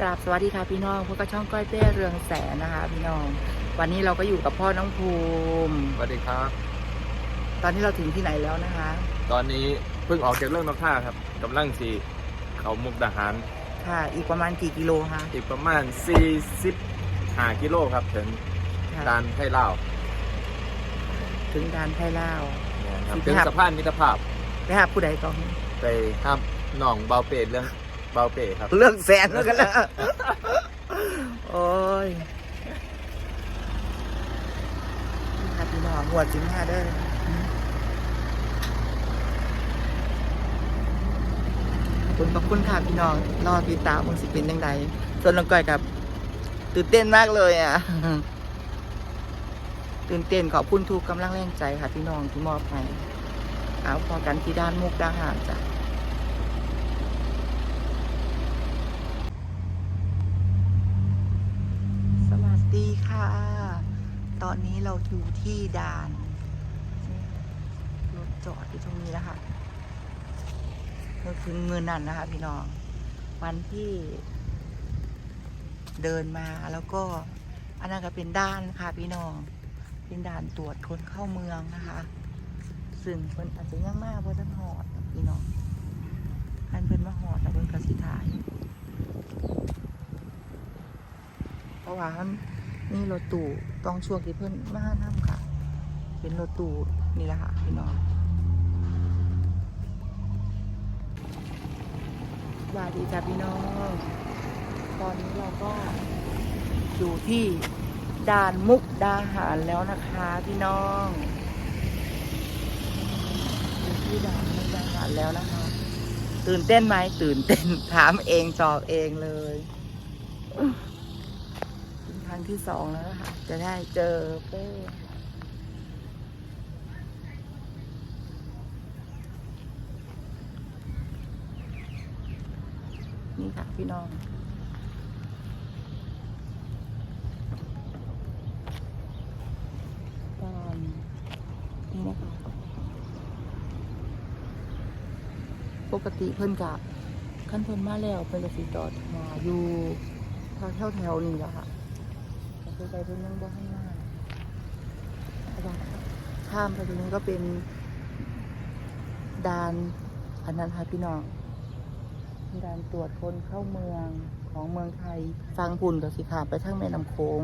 กราบสวัสดีค่ะพี่น้องพวกก็ช่องก้อยเป้เรืองแสนนะคะ พี่น้อง วันนี้เราก็อยู่กับพ่อน้องภูมิสวัสดีครับ ตอนนี้เราถึงที่ไหนแล้วนะคะ ตอนนี้เพิ่งออกจากเรื่องนกท่าครับกำลังสีเขามุกดาหาร ค่ะ อีกประมาณกี่กิโลคะอีกประมาณ 45กิโลครับ ถึงค่ะดานไทยลาวถึงดานไทยลาว เนี่ยครับสิบถึงห้าสะพานมิตรภาพไปหาผู้ใดก่อน ไปห้ามหนองเบาเปรตเรื่อง เบาเปรตครับ เรื่องแสนแล้วกันแล้วโอ้ยนี่ค่ะพี่น้องหัวจิ้มห้าเด้อขอบคุณขอบคุณค่ะพี่น้องรอติดตามมึงสิเป็นยังไงส่วนน้องก้อยกับ ตื่นเต้นมากเลยอะ ตื่นเต้นขอบคุณทุกกำลังแรงใจค่ะพี่น้องที่มอบให้เอาพอกันที่ด้านมุกดาหารจ้ะ สวัสดีค่ะ ต อนนี้เราอยู่ที่ด่านรถจอดอยู่ตรงนี้แล้วค่ะเราถึงเงินนั่นนะคะ พี่น้อง วันที่เดินมาแล้วก็ อันนั้นก็เป็นด้านค่ะพี่น้อง เป็นด่านตรวจคนเข้าเมืองนะคะ ซึ่งเพิ่นอาจจะยังมากเพราะท่านหอดพี่น้องอันเพิ่นมาหอดแล้วเพิ่นกสิถ่ายเพราะว่า นี่รถตู้ต้องช่วงที่เพิ่นมานํค่ะ เป็นรถตู้นี่แหละค่ะพี่น้องสวัสดีจ้าพี่น้อง ตอนนี้เราก็อยู่ที่ด่านมุกดาหารแล้วนะคะพี่น้องอยู่ที่ด่านมุกดาหารแล้วนะคะ ตื่นเต้นไหมตื่นเต้นถามเองจอบเองเลย รั้งที่สองแล้วนะคะจะได้เจอเป้นี่ค่ะพี่น้องตอนนี่นะคะปกติเพิ่นกับขั้นเพิ่นมาแล้วเพิ่นจะสิจอดหาอยู่ทางแถวแถวนี่แหละค่ะ คือไปเพิ่นยังบ่ให้มาข้ามไปตรงนี้ก็เป็นด่านอันนั้นค่ะพี่น้องเป็นด่านตรวจคนเข้าเมืองของเมืองไทยฟังปุ่นก็สิขามไปทางแม่น้ำโขง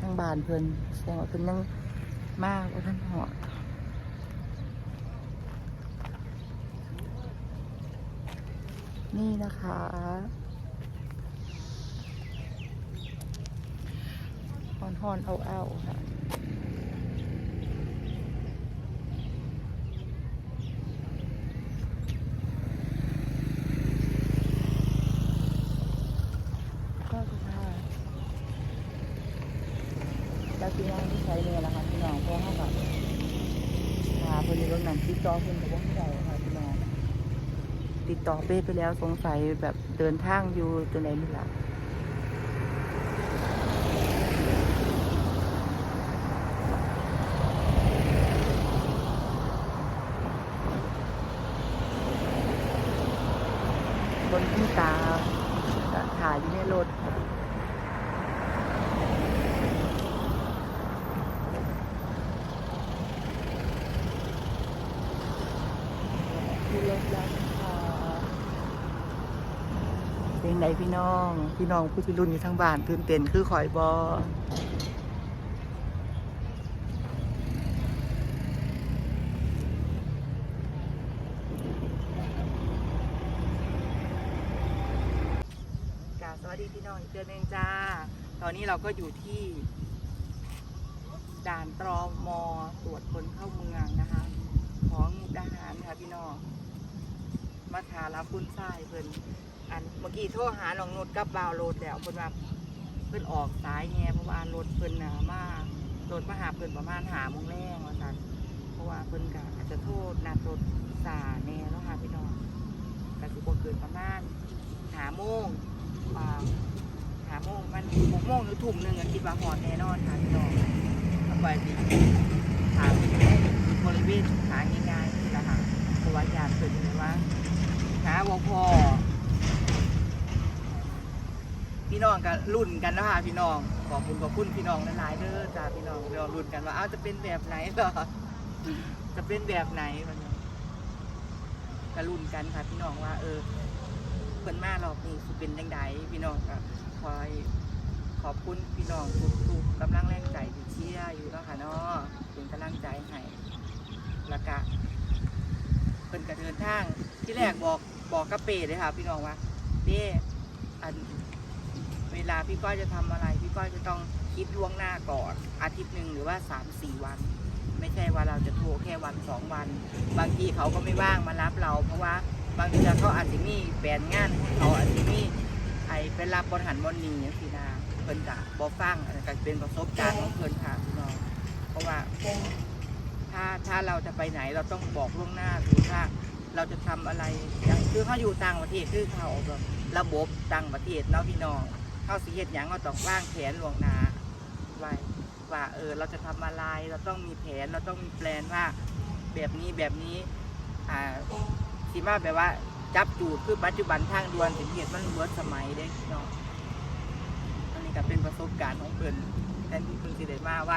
ทางบานเพลินแสดงว่าเพิ่นยังมากว่าท่านหอดนี่นะคะ ฮอนฮอนเอาเอาค่ะก็คือค่ะแล้วพี่น้องที่ใช้เนี่ยแหละค่ะพี่น้องเพราะว่าแบบหาเพิ่นในรถนั้นติดต่อเพิ่นกับว่าไม่ได้ค่ะพี่น้องติดต่อเป้ไปแล้วสงสัยแบบเดินทางอยู่ตัวไหนนี่ล่ะ บนที่ตาถ่ายอยู่ในรถค่ะที่รถแล้วนะคะเป็นไหนพี่น้อง พี่น้องผู้ที่รุ่นอยู่ทั้งบ้านตื่นเต้นคือข่อยบอกราบสวัส ดีพี่น้องเดือนหนึ่งจ้า ตอนนี้เราก็อยู่ที่ ด่านตรอมอตรวจคนเข้าเมืองนะคะ ของมุกดาหารค่ะพี่น้องมาถารับคุณทรายเพิ่นอันเมื่อกี้โทรหาน้องนุชกับบาวโรดแล้วเพิ่นว่าเพิ่นออกสายแง่เพราะว่ารถเพิ่นหนามากรถมาหาเพิ่นประมาณหาโมงแรงว่าซั่นเพราะว่าเพิ่นก็อาจจะโทษนัดรถสาแน่แล้วค่ะพี่น้องก็สิบ่เกินประมาณหาโมง อ่าหาโมงมันหกโมงหรือทุ่มหนึ่งอะคิดว่าหอดแน่นอนค่ะพี่น้องเอาไปสิถามบริเวณหาง่ายๆนี่แหละค่ะเพราะว่าอยากเกิดเลยว่าหาบ่พอพี่น้องก็รุ่นกันนะคะพี่น้องขอบคุณขอบคุณพี่น้องหลายๆเด้อจ้าพี่น้องเรารุ่นกันว่าอ้าวจะเป็นแบบไหนหรอจะเป็นแบบไหนมันก็รุ่นกันค่ะพี่น้องว่าเออ พิ่นมารอบนี้สิเป็นยังไงพี่น้องก็คอยขอบคุณพี่น้องทุกๆกำลังแรงใจที่เชียร์อยู่แล้วค่ะเนาะเป็นกำลังใจให้แล้วก็เพิ่นก็เดินทางที่แรกบอกบอกกับเป้เลยค่ะพี่น้องว่าเป้อันเวลาพี่ก้อยจะทำอะไร พี่ก้อยจะต้องคิดล่วงหน้าก่อนอาทิตย์หนึ่งหรือว่าสามสี่วัน ไม่ใช่ว่าเราจะโทรแค่วันสองวัน บางทีเขาก็ไม่ว่างมารับเราเพราะว่า อาจจะมีแผนงานเขาอาจจะมีไอ้เป็นรับบริหารบนนีอย่างสีนาเพิ่นกะบอฟังอันนั้นก็เป็นประสบการณ์ของเพิ่นค่ะพี่น้องเพราะว่าถ้าถ้าเราจะไปไหนเราต้องบอกล่วงหน้าหรือถ้าเราจะทำอะไรอย่างคือเขาอยู่ต่างประเทศคือเขาแบบระบบต่างประเทศเนาะพี่น้องเขาสิเหตุอย่างเราต้องวางแผนล่วงหน้าไว้ว่าเออเราจะทำอะไรเราต้องมีแผนเราต้องมีแปลนว่าแบบนี้แบบนี้อ่าสีมาแบบว่า จับจูดคือปัจจุบันทางด่วนถึงเหตุมันเวิร์ดสมัยเด้พี่น้องอันนี้ก็เป็นประสบการณ์ของเพิ่นแทนที่เพิ่นสิได้มาไว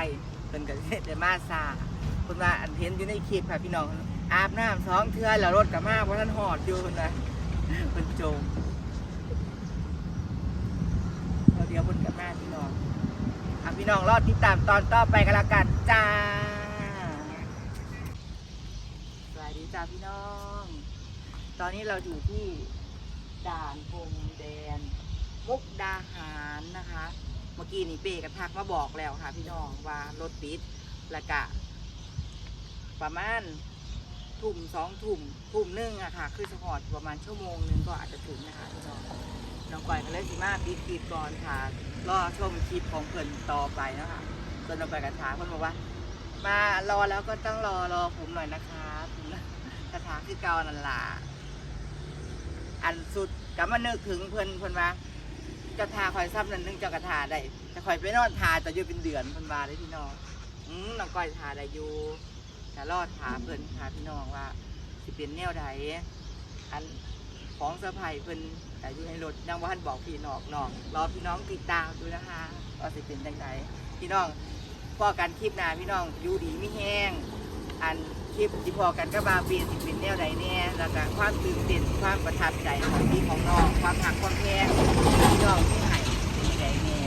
เพิ่นก็สิได้มาซาคุณว่าอันเห็นอยู่ในคลิปค่ะพี่น้องอาบน้ำสองเทือแล้วรถกับมาเพราะท่านหอดอยู่นนะเป็นโจมเราเดียวคนกับมาพี่น้องอะพี่น้องรอดติดตามตอนต่อไปกันละกันจ้าสวัสดีจ้าพี่น้อง ตอนนี้เราอยู่ที่ด่านพรมแดน มุกดาหารนะคะ เมื่อกี้นี่เป้กับทักมาบอกแล้วค่ะ พี่น้องว่ารถติดแล้วก็ประมาณทุ่มสองทุ่มทุ่มหนึ่งอะค่ะ คือสปอร์ตประมาณชั่วโมงนึงก็อาจจะถึงนะคะพี่น้องน้องก้อยก็เลยสิมาปิดคลิปก่อนค่ะรอชมคลิปของเพิ่นต่อไปนะคะส่วนน้องก้อยกระถาเพิ่นบอกว่า มารอแล้วก็ต้องรอรอผมหน่อยนะคะผมนะกระถาคือเก่านั่นล่ะ อันสุดก็มานึกถึงเพิ่นเพิ่นว่าเจะทาคอยซ้ำนั่นนึงเจ้ากระทาได้จะคอยไปนอนทาจะอยู่เป็นเดือนเพิ่นว่าเลยพี่น้องอืมน้องก้อยทาได้อยู่จะรอดถาเพิ่นหาพี่น้องว่าสิเป็นแนวใดอันของเซอร์ไพรส์เพิ่นแต่อยู่ในรถยังว่าท่านบอกพี่น้องน้องรอพี่น้องติดตามดูนะคะว่าสิเป็นจังไดพี่น้องพ่อกันคลิปหน้าพี่น้องอยู่ดีไม่แห้งอัน คลิปที่พอกันก็บาเปลี่ยนสิเป็นแนวใดแน่แล้วก็ความตื่นเต้นความประทับใจของพี่ของน้องความหักความแพงพี่น้องที่หายเป็นยังไงแน่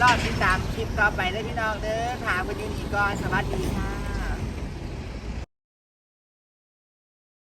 รอดติดตามคลิปต่อไปเลยพี่น้องเด้อถามวันนี้นี่ก็สวัสดีค่ะ